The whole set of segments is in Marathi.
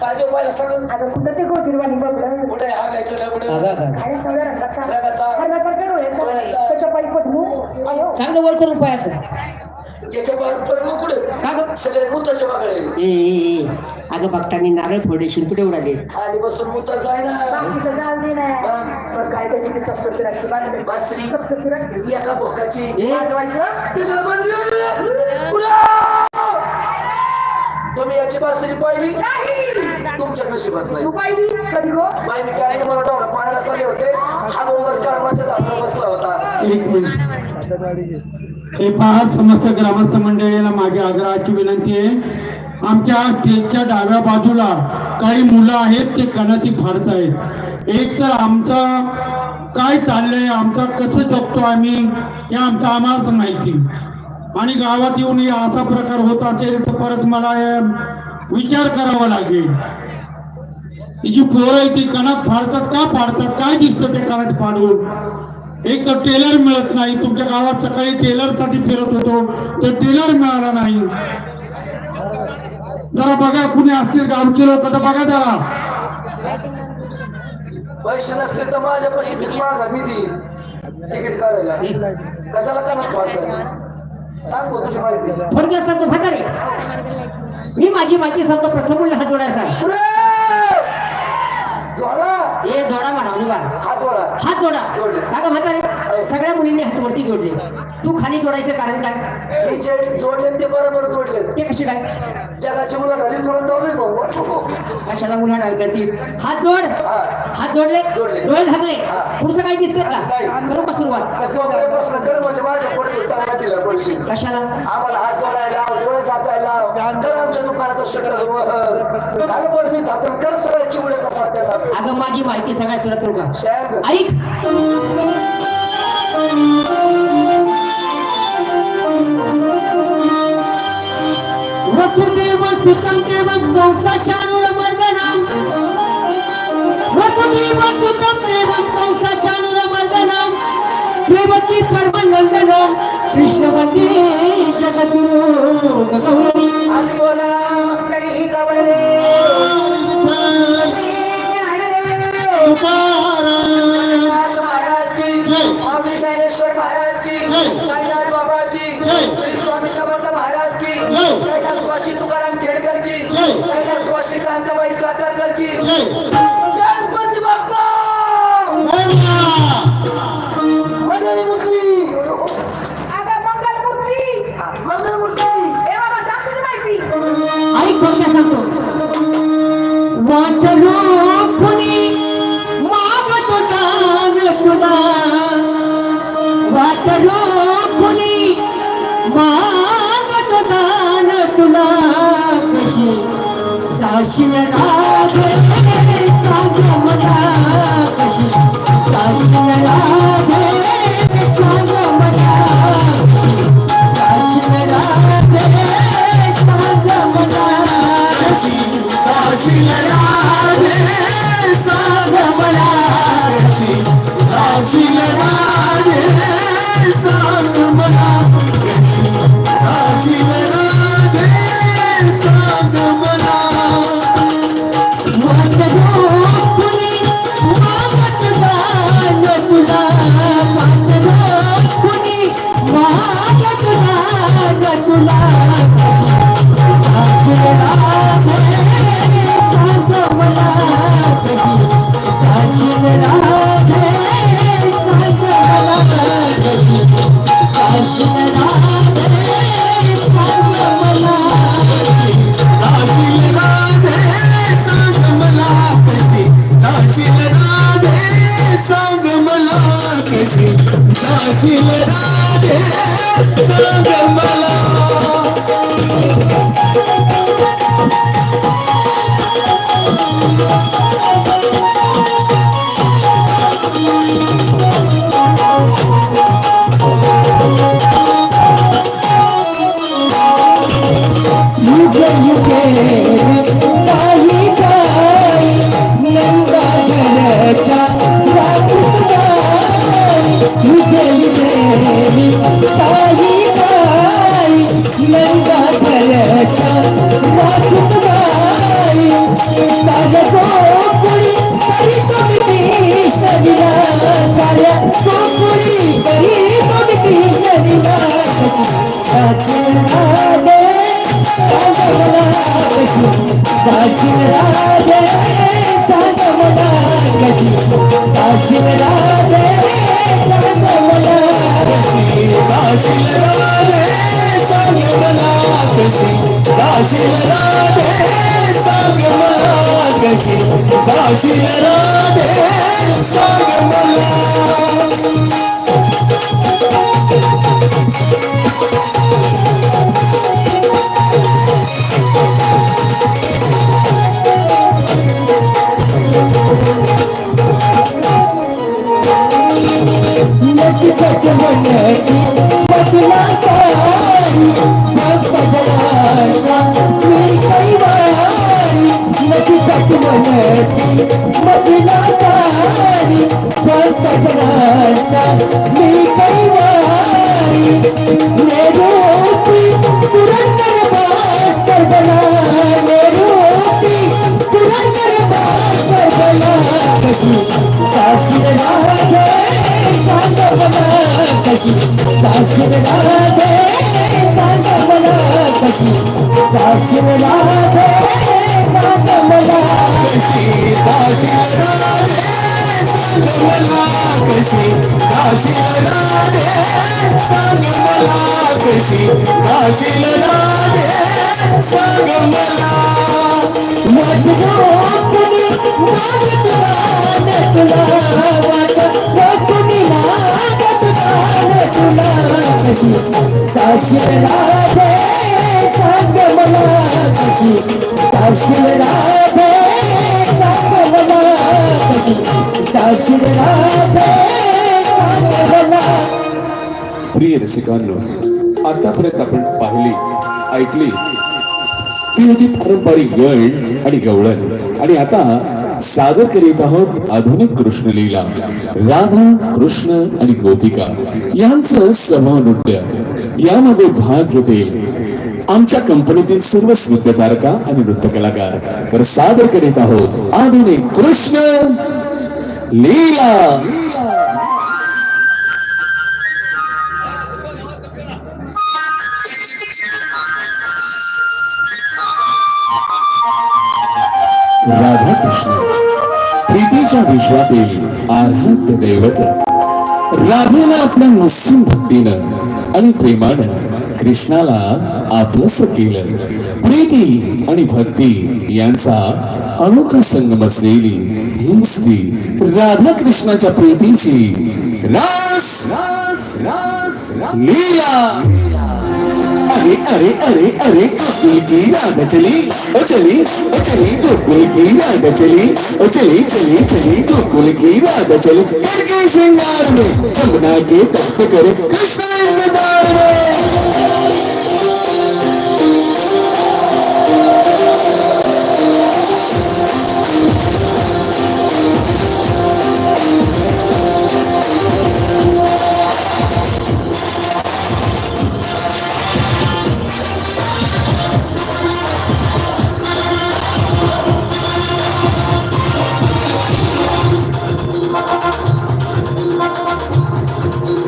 देऊ पाहिला सांग आता कुठं ते गोजीरवाणी बघलं कुठे हागायचं डबड अगं, अगं. अरे सगळ्या रंगाचा रंगाचा. हरणासारख्या डोळ्याचा डोळ्याचा. त्याच्या पायी पद्मू अयो चांगलं वर करून पाय असं याच्या पण कुठे का गं? सगळे ए. अगं बघतानी नारळ फोडे शिंतुडे उडाले आधी बसून मुता जाय ना बाकीचं जाऊ दे ना मग? पण काय त्याची ती सप्तसुराची बासरी बासरी. सप्तसुराची एका भोकाची वाजवायचं तिला. पुरा! तुम्ही याची बासरी पाहिली? तुमच्या नशिबात नाही. पाहिली? कधी गो? बाई मी काय नाही मला डोळा पाण्याला चालले होते? हा मोबाईल कर्माच्या झाडावर बसला होता. एक मिनिट. हे पहा समस्त ग्रामस्थ मंडळीला माझ्या आग्रहाची विनंती आहे. आमच्या स्टेजच्या डाव्या बाजूला काही मुलं आहेत ते कणाती फाडत आहेत. एक तर आमचं काय चाललंय आमचं कसं जगतो आम्ही हे आमचं आम्हालाच माहिती. आणि गावात येऊन असा प्रकार होत असेल तर परत मला विचार करावा लागेल. ही जी पोरं आहे ती कणात फाडतात का फाडतात काय दिसतं ते कणात फाडून एक तर टेलर मिळत नाही. तुमच्या गावात सकाळी टेलरसाठी फिरत होतो. तर टेलर मिळाला नाही. जरा बघा कुणी असतील गावचे लोक तर बघा जरा. पैसे नसतील तर माझ्यापाशी भीक मागा मी तिकीट काढायला. कशाला कणात पाडतात? थोडक्यात सांगतो म्हातारे मी माझी माहिती सांगतो प्रथम मूल्य पुरे! जोडा! ए जोडा म्हणा अनुवाद हात जोडा. हात जोडा. गं म्हातारे. सगळ्या मुलींनी हात वरती जोडले. तू खाली जोडायचं कारण काय? मी जे जोडले ते बरोबर जोडले. ते कशी काय? जगाची मुलं घाली थोडं चालू आहे भाऊ. कशाला मुला डाल करतील हात जोड. हात जोडले? जोडले. डोळे झाकले. पुढचं काही दिसतंय का. करू का सुरुवात? म्हणजे कशाला? आम्हाला हात जोडायला डोळे झाकायला. तर आमच्या दुकानात शटर झालं पण मी थाकून कर सगळ्या चिवड्याचा साथ्याला अगं माझी माहिती सगळ्या सुरत करू का? ऐक. वसुदेव सुतं देवम कंसाच्या मर्दनाम वसुदेव सुतं देवं कंसाच्या मर्दनाम देवकी परमानंदनम कृष्णवती जगद्गुरु गौरी आणि बोला. যায় जाशील राधे सांग मला कशी? राधे मला राधे मला कशी? राधे मला कशी? राधे मला कशी? सांग मला Sashi Radhe Sagamala नटखट सारी मी कैवारी पुरंदर भास्कर बना पुरंदर भास्कर बना कशी काशी राधे कशी राधे कशी राधे मला कशी काशीर राधे सांग मला कशी राधे सांग मला कशी राधे सांग मला तुला वाट तुला कशी राधे प्रिय रसिकांनो आतापर्यंत आपण पाहिली ऐकली ती होती पारंपरिक गण आणि गवळण. आणि आता सादर करीत आहोत आधुनिक कृष्णलीला राधा कृष्ण आणि गोपिका. यांचं समूह नृत्य यामध्ये भाग घेतील आमच्या कंपनीतील सर्व नृत्यकारका आणि नृत्य कलाकार तर सादर करीत आहोत आधुनिक कृष्ण लीला. विश्वातील आराध्य दैवत. राधेनं आपल्या मुस्लिम भक्तीनं आणि प्रेमानं कृष्णाला आपलंस केलं. प्रीती आणि भक्ती यांचा अनोखा संगम असलेली ही स्त्री राधा कृष्णाच्या प्रीतीची रास रास रास लीला. अरे अरे अरे अरे गोकुल की राधा चली। ओ चली ओ चली गोकुल की राधा चली। ओ चली चली चली गोकुल की राधा चली। करके श्रृंगार में जमुना के तट करे। कृष्ण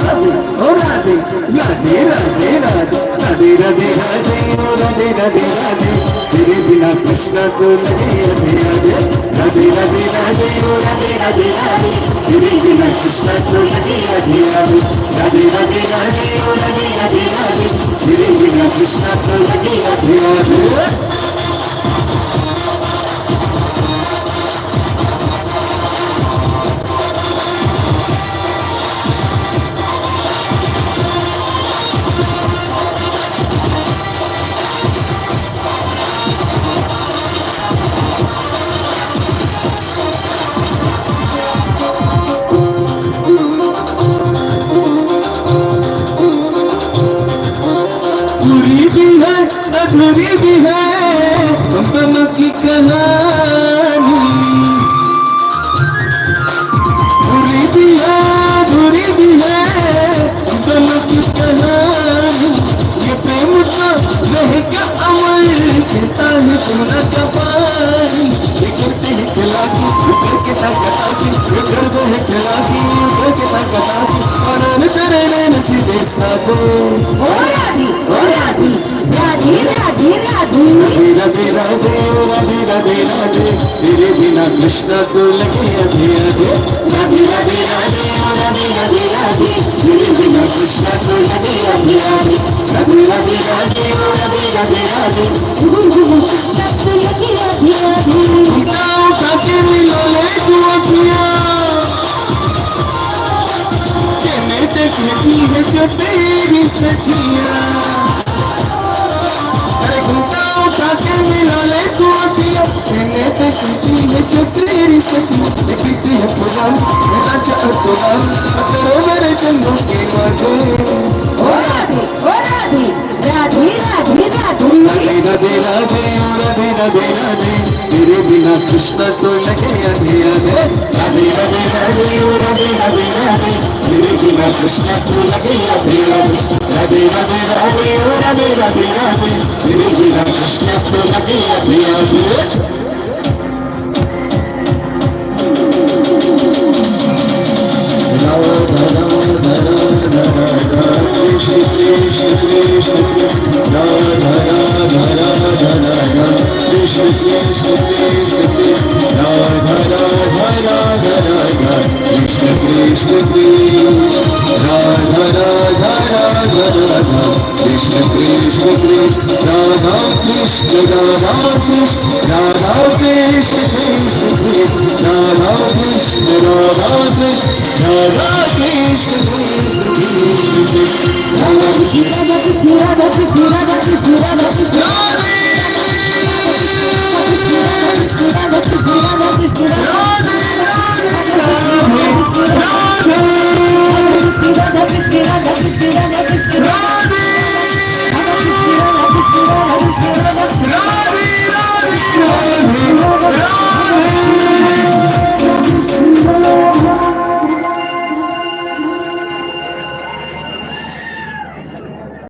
ओ राधे राधे राधे राधे राधे राधे राधे ओ राधे राधे राधे तेरे बिना कृष्णा को लगे राधे राधे राधे राधे राधे ओ राधे राधे राधे तेरे बिना कृष्णा को लगे राधे राधे राधे राधे राधे ओ राधे राधे राधे तेरे बिना कृष्णा को लगे अधूरी भी है हम की कहानी। अधूरी भी है अधूरी भी है हम की कहानी। ये प्रेम का रहेगा अमल कहता है सोना का चला चला और नसीबे हो राधे राधे राधे राधे राधे तेरे बिना कृष्णा को लगे अधे अधे राधे राधे राधे राधे राधे राधे तेरे बिना कृष्णा को लगे अधे अधे राधे राधे राधे राधे राधे राधे उठाओ काके मिलो ले तू अखियाँ कहने ते कहती है जो तेरी सखियाँ पुराण मेरा चाह पुराण तेरे मेरे चंदों के माथे तेरे बिना कृष्णा तो लगे आधे आधे राधे राधे राधे ओ राधे राधे तेरे बिना कृष्णा तो लगे आधे आधे राधे तेरे बिना तो लगे Thank you. Radha Krishna Krishna Krishna Radha Krishna Radha Krishna Radha Krishna Krishna Krishna Radha Krishna Radha Krishna Radha Krishna Krishna Krishna Radha Krishna Radha Krishna Radha Krishna Radha Krishna Radha Krishna